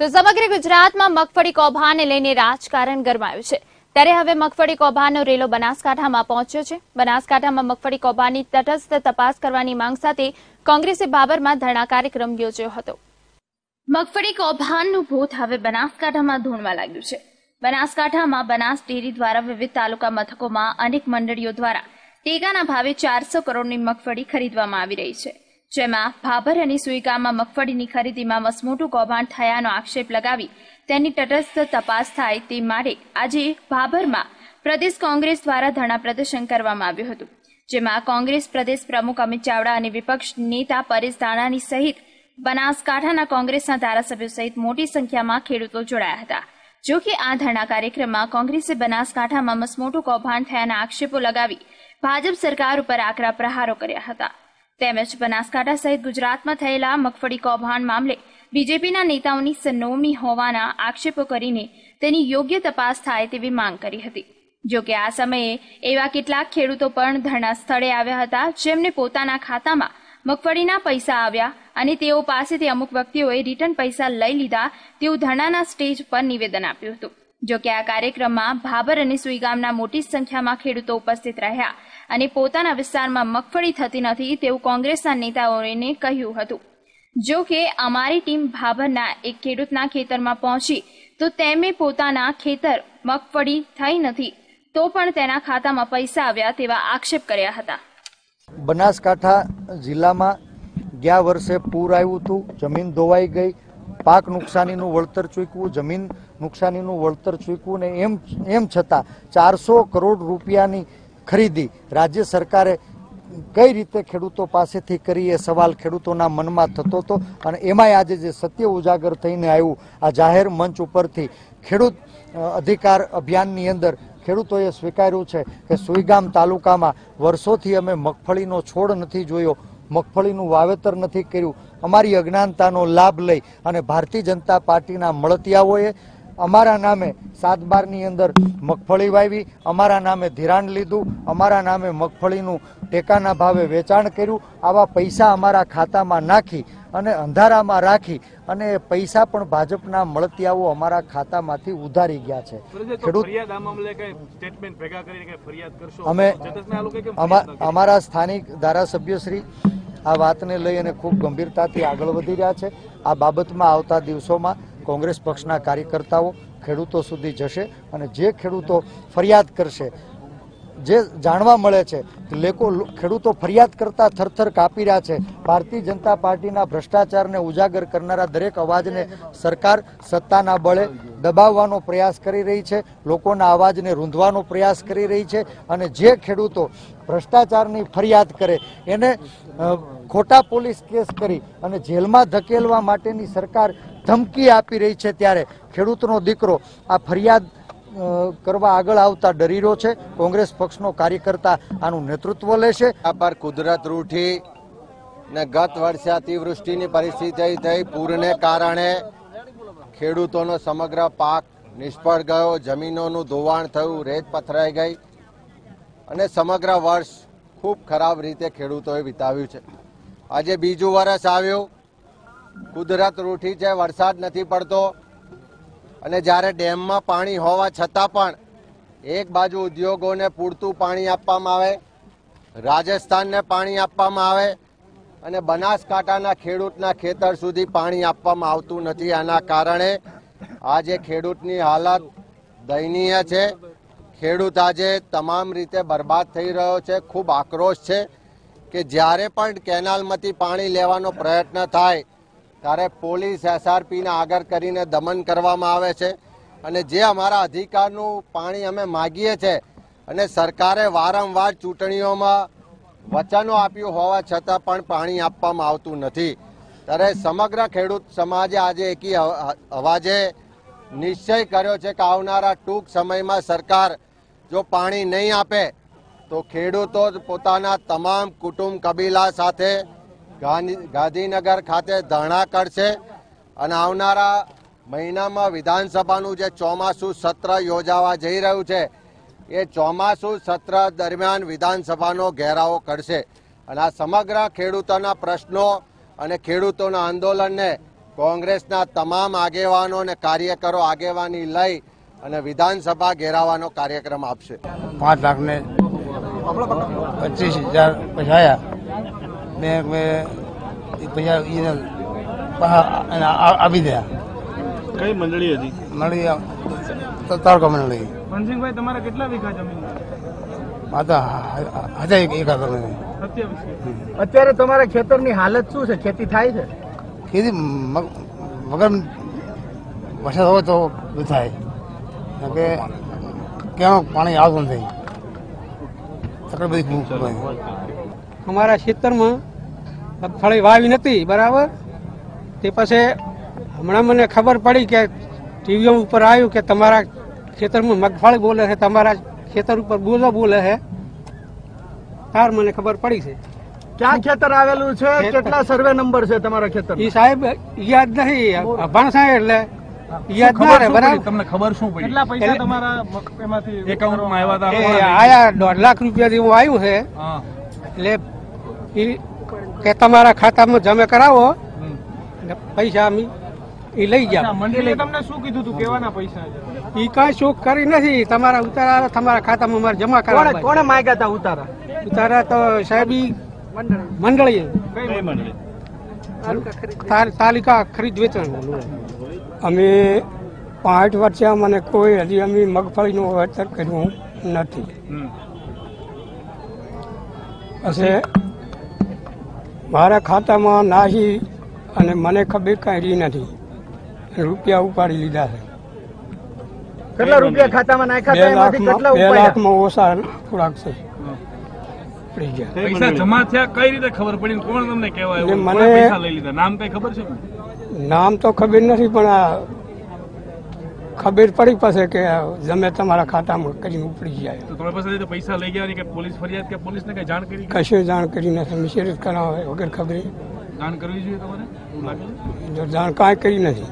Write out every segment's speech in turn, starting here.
તો સમગ્ર ગુજરાતમાં મગફળી કૌભાને લઈને રાજકારણ ગરમાયું છે. ત્યારે હવે મગફળી કૌભાનો રેલો બનાસકાંઠામાં પહોંચ્યો છે. બનાસકાંઠામાં મગફળી કૌભાની તટસ્થ તપાસ કરવાની માંગ સાથે કોંગ્રેસે બાબરમાં ધરણા કાર્યક્રમ યોજ્યો હતો. મગફળી કૌભાંડનું ભૂત હવે બનાસકાંઠામાં ધૂણવા લાગ્યું છે. બનાસકાંઠામાં બનાસ ડેરી દ્વારા વિવિધ તાલુકા મથકોમાં અનેક મંડળીઓ દ્વારા ટેકાના ભાવે ચારસો કરોડની મગફળી ખરીદવામાં આવી રહી છે. જેમાં ભાભર અને સુઈગામમાં મગફળીની ખરીદીમાં મસમોટું કૌભાંડ થયાનો આક્ષેપ લગાવી તેની તટસ્થ તપાસ થાય તે માટે આજે ભાભરમાં પ્રદેશ કોંગ્રેસ દ્વારા ધરણા પ્રદર્શન કરવામાં આવ્યું હતું, જેમાં કોંગ્રેસ પ્રદેશ પ્રમુખ અમિત ચાવડા અને વિપક્ષ નેતા પરેશ દાણાની સહિત બનાસકાંઠાના કોંગ્રેસના ધારાસભ્યો સહિત મોટી સંખ્યામાં ખેડૂતો જોડાયા હતા. જો કે આ ધરણા કાર્યક્રમમાં કોંગ્રેસે બનાસકાંઠામાં મસમોટું કૌભાંડ થયાના આક્ષેપો લગાવી ભાજપ સરકાર ઉપર આકરા પ્રહારો કર્યા હતા. તેમજ બનાસકાંઠા સહિત ગુજરાતમાં થયેલા મગફળી કૌભાંડ મામલે બીજેપીના નેતાઓની સનોમી હોવાના આક્ષેપો કરીને તેની યોગ્ય તપાસ થાય તેવી માંગ કરી હતી. જો કે આ સમયે એવા કેટલાક ખેડૂતો પણ ધરણા સ્થળે આવ્યા હતા જેમને પોતાના ખાતામાં મગફળીના પૈસા આવ્યા અને તેઓ પાસેથી અમુક વ્યક્તિઓએ રિટર્ન પૈસા લઈ લીધા તેવું ધરણાના સ્ટેજ પર નિવેદન આપ્યું હતું. જો કે આ કાર્યક્રમમાં ભાબર અને સુઈગામના મોટી સંખ્યામાં ખેડૂતો ઉપસ્થિત રહ્યા અને પોતાના વિસ્તારમાં મગફળી થતી નથી તેવું કોંગ્રેસના નેતાઓને કહ્યું હતું. જો કે અમારી ટીમ ભાભરના એક ખેડૂતના ખેતરમાં પહોંચી, તો તેમે પોતાના ખેતર મગફળી થઈ નથી, તો પણ તેના ખાતામાં પૈસા આવ્યા તેવા આક્ષેપ કર્યા હતા. બનાસકાંઠા જિલ્લામાં ગયા વર્ષે પૂર આવ્યું હતું, જમીન ધોવાઈ ગઈ પાક નુકસાનીનું વળતર ચૂકવું, જમીન નુકસાનીનું વળતર ચૂકવું ને એમ એમ છતાં ચારસો કરોડ રૂપિયાની ખરીદી રાજ્ય સરકારે કઈ રીતે ખેડૂતો પાસેથી કરી એ સવાલ ખેડૂતોના મનમાં થતો હતો અને એમાંય આજે જે સત્ય ઉજાગર થઈને આવ્યું, આ જાહેર મંચ ઉપરથી ખેડૂત અધિકાર અભિયાનની અંદર ખેડૂતોએ સ્વીકાર્યું છે કે સુઈગામ તાલુકામાં વર્ષોથી અમે મગફળીનો છોડ નથી જોયો, મગફળીનું વાવેતર નથી કર્યું અમારી અજ્ઞાનતાનો લાભ લઈ અને ભારતીય જનતા પાર્ટીના મળતિયાઓએ અમારા નામે સાત બારની અંદર મગફળી વાવી અમારા નામે ધિરાણ લીધું અમારા નામે મગફળીનું ટેકાના ભાવે વેચાણ કર્યું આવા પૈસા અમારા ખાતામાં નાખી અને અંધારામાં રાખી અને એ પૈસા પણ ભાજપના મળતિયાઓ અમારા ખાતામાંથી ઉધારી ગયા છે ખેડૂત અમે? અમારા સ્થાનિક ધારાસભ્યશ્રી આ વાતને લઈ અને ખૂબ ગંભીરતાથી આગળ વધી રહ્યા છે. આ બાબતમાં આવતા દિવસોમાં કોંગ્રેસ પક્ષના કાર્યકર્તાઓ ખેડૂતો સુધી જશે અને જે ખેડૂતો ફરિયાદ કરશે જે જાણવા મળે છે લોકો ખેડૂતો ફરિયાદ કરતા થરથર કાપી રહ્યા છે. ભારતીય જનતા પાર્ટીના ભ્રષ્ટાચારને ઉજાગર કરનારા દરેક અવાજને સરકાર સત્તાના બળે દબાવવાનો પ્રયાસ કરી રહી છે. લોકોના અવાજને રૂંધવાનો પ્રયાસ કરી રહી છે અને જે ખેડૂતો ભ્રષ્ટાચારની ફરિયાદ કરે એને ખોટા પોલીસ કેસ કરી અને જેલમાં ધકેલવા માટેની સરકાર ધમકી આપી રહી છે ત્યારે ખેડૂતનો દીકરો આ ફરિયાદ કરવા આગળ આવતા ડરી રહ્યો છે. કોંગ્રેસ પક્ષનો કાર્યકર્તા આનું નેતૃત્વ લેશે આ પર કુદરત રૂઠી ને ગત વર્ષે અતિવૃષ્ટિની પરિસ્થિતિ થઈ પૂરને કારણે ખેડૂતોનો સમગ્ર પાક નિષ્ફળ ગયો, જમીનોનું ધોવાણ થયું, રેત પથરાઈ ગઈ અને સમગ્ર વર્ષ ખૂબ ખરાબ રીતે ખેડૂતોએ વિતાવ્યું છે. આજે બીજું વર્ષ આવ્યું. કુદરત રૂઠી છે, વરસાદ નથી પડતો. અને જ્યારે ડેમમાં પાણી હોવા છતાં પણ એક બાજુ ઉદ્યોગોને પૂરતું પાણી આપવામાં આવે, રાજસ્થાનને પાણી આપવામાં આવે અને બનાસકાંઠાના ખેડૂતના ખેતર સુધી પાણી આપવામાં આવતું નથી. આના કારણે આજે ખેડૂતની હાલત દયનીય છે. ખેડૂત આજે તમામ રીતે બરબાદ થઈ રહ્યો છે, ખૂબ આક્રોશ છે કે જ્યારે પણ કેનાલમાંથી પાણી લેવાનો પ્રયત્ન થાય ત્યારે પોલીસ એસઆરપીને આગળ કરીને દમન કરવામાં આવે છે અને જે અમારા અધિકારનું પાણી અમે માગીએ છીએ અને સરકારે વારંવાર ચૂંટણીઓમાં વચનો આપ્યું હોવા છતાં પણ પાણી આપવામાં આવતું નથી. ત્યારે સમગ્ર ખેડૂત સમાજે આજે એકી અવાજે નિશ્ચય કર્યો છે કે આવનારા ટૂંક સમયમાં સરકાર જો પાણી નહીં આપે તો ખેડૂતો પોતાના તમામ કુટુંબ કબીલા સાથે ગાંધીનગર ખાતે ધરણા કરશે અને આવનારા મહિનામાં વિધાનસભાનું જે ચોમાસું સત્ર યોજાવા જઈ રહ્યું છે, એ ચોમાસું સત્ર દરમિયાન વિધાનસભાનો ઘેરાવો કરશે. અને આ સમગ્ર ખેડૂતોના પ્રશ્નો અને ખેડૂતોના આંદોલનને કોંગ્રેસના તમામ આગેવાનો અને કાર્યકરો આગેવાની લઈ અને વિધાનસભા ઘેરાવાનો કાર્યક્રમ આપશે. પાંચ લાખ ને પચીસ હજાર પૈસા મેં એ પૈસા એને આપી દયા. કઈ મંડળી હતી? તો તારકો મંડળી. મનસિંહભાઈ તમારા કેટલા વીઘા જમીન હજાર એક એકા અત્યારે તમારા ખેતરની હાલત શું છે? ખેતી થાય છે? ખેતી મગ મગર વરસાદ હોય તો થાય. કે ક્યાં પાણી આવતું નથી. તકલીફ બધી અમારા ખેતરમાં મગફળી વાવી નથી બરાબર? તે પછી હમણાં મને ખબર પડી કે ટીવીઓ ઉપર આવ્યું કે તમારા ખેતરમાં મગફળી બોલે છે તમારા ખેતર ઉપર બોલો બોલે છે. તાર મને ખબર પડી છે. ક્યાં ખેતર આવેલું છે? કેટલા સર્વે નંબર છે તમારા ખેતર ઈ સાહેબ યાદ નહીં અભાણ સાહેબ એટલે યાદ ના રહે બરાબર? તમને ખબર શું પડી? કેટલા પૈસા તમારા એમાંથી એકાઉન્ટમાં આવ્યા હતા આયા દોઢ લાખ રૂપિયા જેવું આવ્યું છે. એટલે ઈ કે તમારા ખાતામાં જમે કરાવો પૈસા અમે એ લઈ ગયા મંડળીએ તમને શું કીધું તું? કેવાના પૈસા એ ઈ કાંઈ શોખ કરી નથી. તમારા ઉતારા તમારા ખાતામાં મારે જમા કોણે કરાવવા કોણે માંગ્યા હતા ઉતારા? ઉતારા તો સાહેબ મંડળીએ. કઈ મંડળી તાલિકા ખરીદ વેચાણ અમે પાંચ વર્ષે મને કોઈ હજી અમે મગફળીનું વાવેતર કર્યું નથી. હમ. મારા ખાતામાં નાહી અને મને ખબર કાંઈ રહી નથી. રૂપિયા ઉપાડી લીધા છે. કેટલા રૂપિયા ખાતામાં નાખ્યા બે કેટલા બે લાખમાં ઓછા થોડાક છે. પૈસા જમા થયા કઈ રીતે ખબર પડી કોણ તમને કહેવાય? મને- પૈસા લઈ લીધા. નામ કઈ ખબર છે? નામ તો ખબર નથી પણ આ ખબર પડી પાસે કે જમે તમારા ખાતામાં કરીને ઉપડી જાય તો તમારી પૈસા લઈ ગયા કે પોલીસ ફરિયાદ કે પોલીસને કઈ જાણ કરી કશું જાણ કરી નથી. મિશેરી કરાવે વગર ખબરે. જાણ કરવી જોઈએ તમારે? એવું લાગે છે? જો જાણ કાંઈ કરી નથી.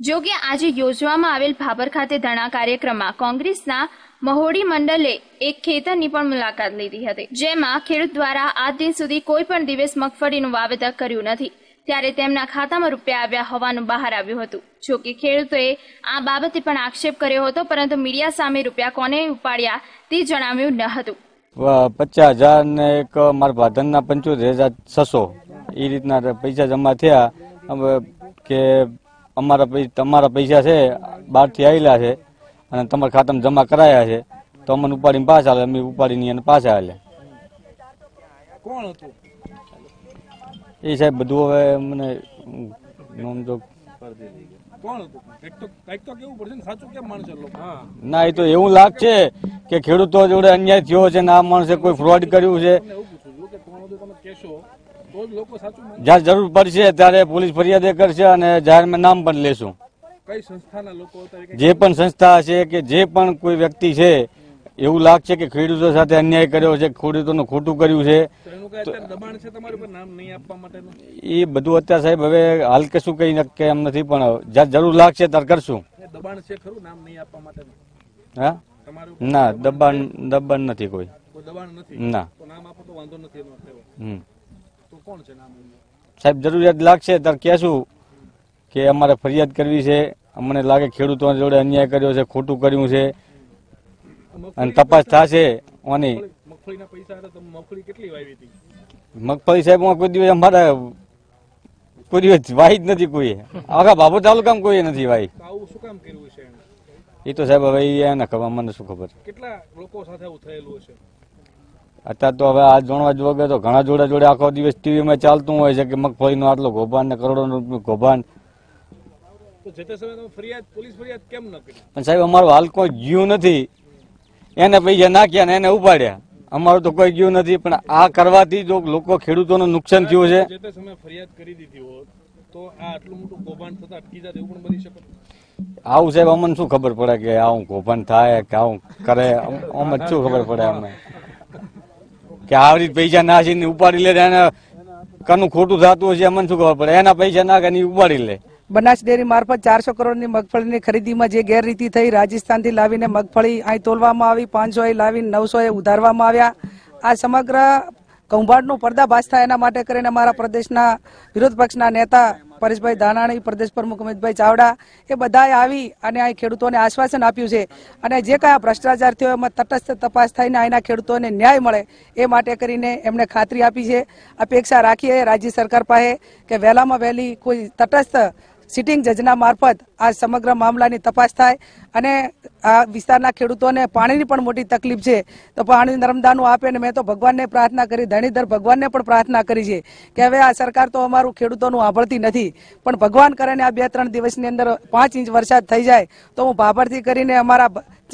જો કે આજે યોજવામાં આવેલ ભાભર ખાતે ધરણા કાર્યક્રમમાં કોંગ્રેસના મહોડી મંડલે એક ખેતરની પણ મુલાકાત લીધી હતી જેમાં ખેડૂત દ્વારા આજ દિન સુધી કોઈ પણ દિવસ મગફળીનું વાવેતર કર્યું નથી. ત્યારે તેમના ખાતામાં રૂપિયા આવ્યા હોવાનું બહાર આવ્યું હતું. જો કે ખેડૂતોએ આ બાબતે પણ આક્ષેપ કર્યો હતો પરંતુ મીડિયા સામે રૂપિયા કોને ઉપાડ્યા તે જણાવ્યું ન હતું. પચાસ હજાર ને એક મારા ભાધનના પંચોતેર હજાર છસો. એ રીતના પૈસા જમા થયા. કે અમારા તમારા પૈસા છે બહારથી આવેલા છે અને તમારા ખાતામાં જમા કરાયા છે તો અમને ઉપાડીને પાછા હાલે અમે ઉપાડીને એને પાછા હાલે કોણ હતું? એ સાહેબ બધું હવે મને નોમ તો ને સાચું કેમ માનશે લોકો? હા. ના એ તો એવું લાગશે કે ખેડૂતો જોડે અન્યાય થયો છે ને આ માણસે કોઈ ફ્રોડ કર્યું છે. જ્યાં જરૂર પડશે ત્યારે પોલીસ ફરિયાદ કરશે અને જાહેરમાં નામ પણ લેશું. જે પણ સંસ્થા છે કે જે પણ કોઈ વ્યક્તિ છે એવું લાગશે કે ખેડૂતો સાથે અન્યાય કર્યો છે ખેડૂતોનું ખોટું કર્યું છે. એ બધું અત્યારે સાહેબ હવે હાલ કશું કઈ નક્કી એમ નથી પણ જરૂર લાગશે ત્યારે કરશું. દબાણ છે ખરું નામ નહીં આપવા માટેનું? હા? ના દબાણ દબાણ નથી કોઈ. ના? સાહેબ જરૂરિયાત લાગશે ત્યારે કહેશું કે અમારે ફરિયાદ કરવી છે. અમને લાગે ખેડૂતો જોડે અન્યાય કર્યો છે ખોટું કર્યું છે. અને તપાસ થશે ઓની. મગફળીના પૈસા હતા તમે મગફળી કેટલી વાવી હતી? મગફળી સાહેબ કોઈ દિવસ અમારે કોઈ દિવસ વાહી જ નથી કોઈ. આખા બાબુ તાલુકામાં કોઈ નથી વાહી. આવું શું કામ કર્યું છે એ તો સાહેબ હવે એને ખબર મને શું ખબર. કેટલા લોકો સાથે આવું થયેલું છે અત્યારે તો હવે આ જોણવા જોગે તો ઘણા જોડે જોડે આખો દિવસ ટીવીમાં ચાલતું હોય છે કે મગફળીનો આટલો કૌભાંડ ને કરોડો રૂપિયા કૌભાંડ. તો જે તે સમયે તમે ફરિયાદ પોલીસ ફરિયાદ કેમ ન કરી? પણ સાહેબ અમારું હાલ કોઈ ગયું નથી. એને પૈસા નાખ્યા ને એને ઉપાડ્યા. અમારું તો કોઈ ગયું નથી પણ આ કરવાથી જો લોકો ખેડૂતોનું નુકસાન થયું છે. આવું સાહેબ અમને શું ખબર પડે કે આવું કૌભાંડ થાય કે આવું કરે? અમને શું ખબર પડે અમે કે આવી રીતે પૈસા નાખીને ઉપાડી લે એને કનું ખોટું થતું હશે અમને શું ખબર પડે? એના પૈસા નાખે ઉપાડી લે. બનાસ ડેરી મારફત ચારસો કરોડની મગફળીની ખરીદીમાં જે ગેરરીતિ થઈ, રાજસ્થાનથી લાવીને મગફળી અહીં તોલવામાં આવી, પાંચસો લાવીને નવસો ઉધારવામાં આવ્યા. આ સમગ્ર કૌભાંડનું પર્દાભાસ થાય એના માટે કરીને અમારા પ્રદેશના વિરોધ પક્ષના નેતા પરેશભાઈ ધાનાણી, પ્રદેશ પ્રમુખ અમિતભાઈ ચાવડા એ બધાએ આવી અને અહીં ખેડૂતોને આશ્વાસન આપ્યું છે. અને જે કાંઈ ભ્રષ્ટાચાર થયો એમાં તટસ્થ તપાસ થઈને અહીંના ખેડૂતોને ન્યાય મળે એ માટે કરીને એમણે ખાતરી આપી છે. અપેક્ષા રાખીએ રાજ્ય સરકાર પાસે કે વહેલામાં વહેલી કોઈ તટસ્થ સિટિંગ જજના મારફત આ સમગ્ર મામલાની તપાસ થાય અને આ વિસ્તારના ખેડૂતોને પાણીની પણ મોટી તકલીફ છે. તો પાણી નર્મદાનું આપે ને મેં તો ભગવાનને પ્રાર્થના કરી, ધણીધર ભગવાનને પણ પ્રાર્થના કરી છે કે હવે આ સરકાર તો અમારું ખેડૂતોનું સાંભળતી નથી. પણ ભગવાન કરે ને આ બે ત્રણ દિવસની અંદર પાંચ ઇંચ વરસાદ થઈ જાય તો હું ભાભરથી કરીને અમારા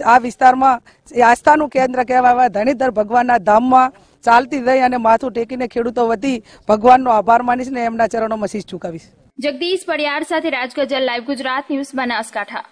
આ વિસ્તારમાં આસ્થાનું કેન્દ્ર કહેવાય ધણીધર ભગવાનના ધામમાં ચાલતી રહી અને માથું ટેકીને ખેડૂતો વતી ભગવાનનો આભાર માનીશ ને એમના ચરણોમાં શીશ ચૂકાવીશ જગદીશ પડિયાર સાથે રાજગજલ લાઈવ ગુજરાત ન્યૂઝ બનાસકાંઠા.